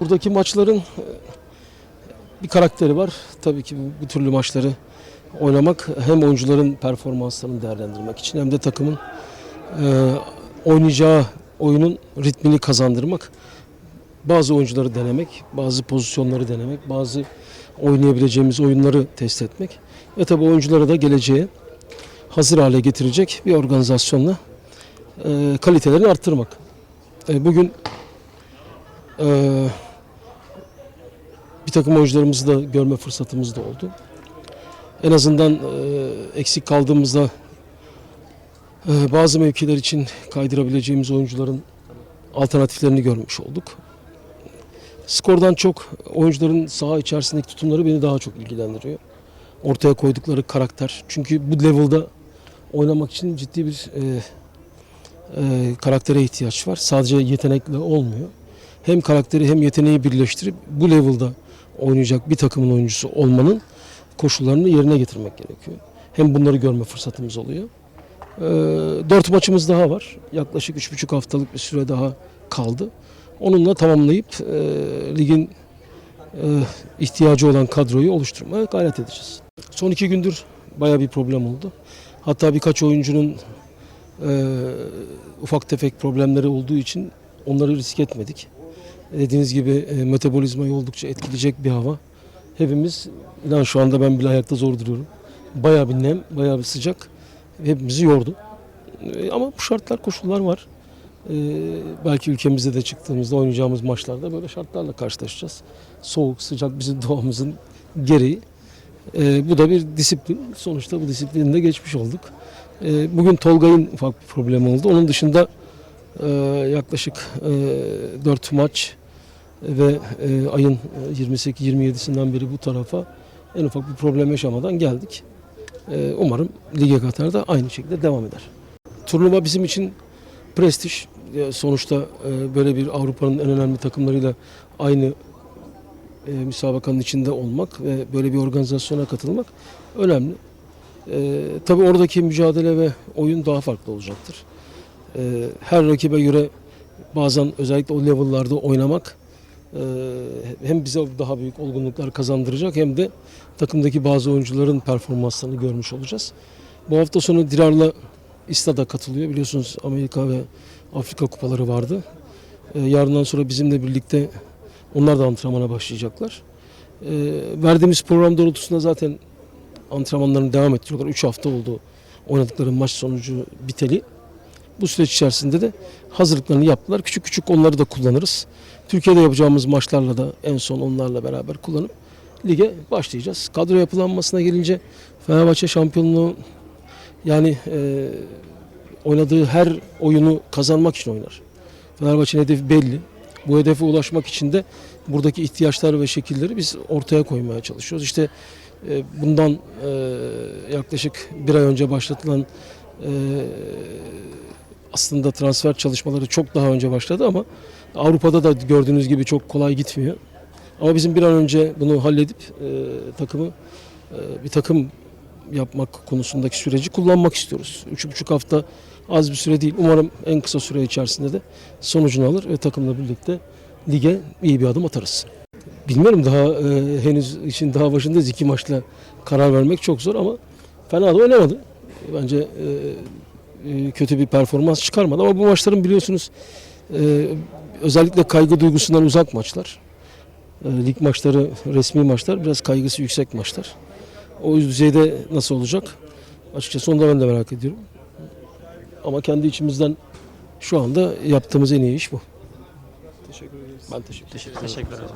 Buradaki maçların e, bir karakteri var. Tabii ki bu- türlü maçları oynamak hem oyuncuların performanslarını değerlendirmek için hem de takımın e, oynayacağı oyunun ritmini kazandırmak. Bazı oyuncuları denemek, bazı pozisyonları denemek, bazı oynayabileceğimiz oyunları test etmek ve tabii oyuncuları da geleceğe hazır hale getirecek bir organizasyonla e, kalitelerini arttırmak. E, bugün e, bir takım oyuncularımızı da görme fırsatımız da oldu. En azından e, eksik kaldığımızda e, bazı mevkiler için kaydırabileceğimiz oyuncuların alternatiflerini görmüş olduk. Skordan çok oyuncuların saha içerisindeki tutumları beni daha çok ilgilendiriyor. Ortaya koydukları karakter. Çünkü bu level'da oynamak için ciddi bir e, e, karaktere ihtiyaç var. Sadece yetenekle olmuyor. Hem karakteri hem yeteneği birleştirip bu level'da oynayacak bir takımın oyuncusu olmanın koşullarını yerine getirmek gerekiyor. Hem bunları görme fırsatımız oluyor. Ee, dört maçımız daha var. Yaklaşık üç buçuk haftalık bir süre daha kaldı. Onunla tamamlayıp e, ligin e, ihtiyacı olan kadroyu oluşturmaya gayret edeceğiz. Son iki gündür baya bir problem oldu. Hatta birkaç oyuncunun e, ufak tefek problemleri olduğu için onları risk etmedik. Dediğiniz gibi e, metabolizmayı oldukça etkileyecek bir hava. Hepimiz, inan şu anda ben bile ayakta zor duruyorum. Bayağı bir nem, bayağı bir sıcak. Hepimizi yordu. E, ama bu şartlar, koşullar var. E, belki ülkemizde de çıktığımızda oynayacağımız maçlarda böyle şartlarla karşılaşacağız. Soğuk, sıcak bizim doğamızın gereği. E, bu da bir disiplin. Sonuçta bu disiplinde geçmiş olduk. E, bugün Tolga'nın ufak bir problem oldu. Onun dışında e, yaklaşık e, 4 maç ve e, ayın 28-27'sinden beri bu tarafa en ufak bir problem yaşamadan geldik. E, umarım lige kadar da aynı şekilde devam eder. Turnuva bizim için prestij. E, sonuçta e, böyle bir Avrupa'nın en önemli takımlarıyla aynı e, müsabakanın içinde olmak ve böyle bir organizasyona katılmak önemli. E, tabii oradaki mücadele ve oyun daha farklı olacaktır. E, her rakibe göre bazen özellikle o level'larda oynamak e, hem bize daha büyük olgunluklar kazandıracak hem de takımdaki bazı oyuncuların performanslarını görmüş olacağız. Bu hafta sonu Dirar'la İSTA'da katılıyor. Biliyorsunuz Amerika ve Afrika kupaları vardı. E, yarından sonra bizimle birlikte onlar da antrenmana başlayacaklar. E, verdiğimiz program doğrultusunda zaten antrenmanlarını devam ettiriyorlar. 3 hafta oldu oynadıkları maç sonucu biteli. Bu süreç içerisinde de hazırlıklarını yaptılar. Küçük küçük onları da kullanırız. Türkiye'de yapacağımız maçlarla da en son onlarla beraber kullanıp lige başlayacağız. Kadro yapılanmasına gelince Fenerbahçe şampiyonluğu yani e, oynadığı her oyunu kazanmak için oynar. Fenerbahçe'nin hedefi belli. Bu hedefe ulaşmak için de buradaki ihtiyaçlar ve şekilleri biz ortaya koymaya çalışıyoruz. İşte e, bundan e, yaklaşık bir ay önce başlatılan e, aslında transfer çalışmaları çok daha önce başladı ama Avrupa'da da gördüğünüz gibi çok kolay gitmiyor. Ama bizim bir an önce bunu halledip takımı bir takım yapmak konusundaki süreci kullanmak istiyoruz. Üç buçuk hafta az bir süre değil. Umarım en kısa süre içerisinde de sonucunu alır ve takımla birlikte lige iyi bir adım atarız. Bilmiyorum daha e, henüz işin daha başındayız. iki maçla karar vermek çok zor ama fena da oynamadı. Bence e, e, kötü bir performans çıkarmadı ama bu maçların biliyorsunuz e, özellikle kaygı duygusundan uzak maçlar. E, lig maçları, resmi maçlar biraz kaygısı yüksek maçlar. O düzeyde nasıl olacak? Açıkçası onu da ben de merak ediyorum. Ama kendi içimizden şu anda yaptığımız en iyi iş bu. Teşekkür ederiz. Ben teşekkür ederim. Teşekkür ederim.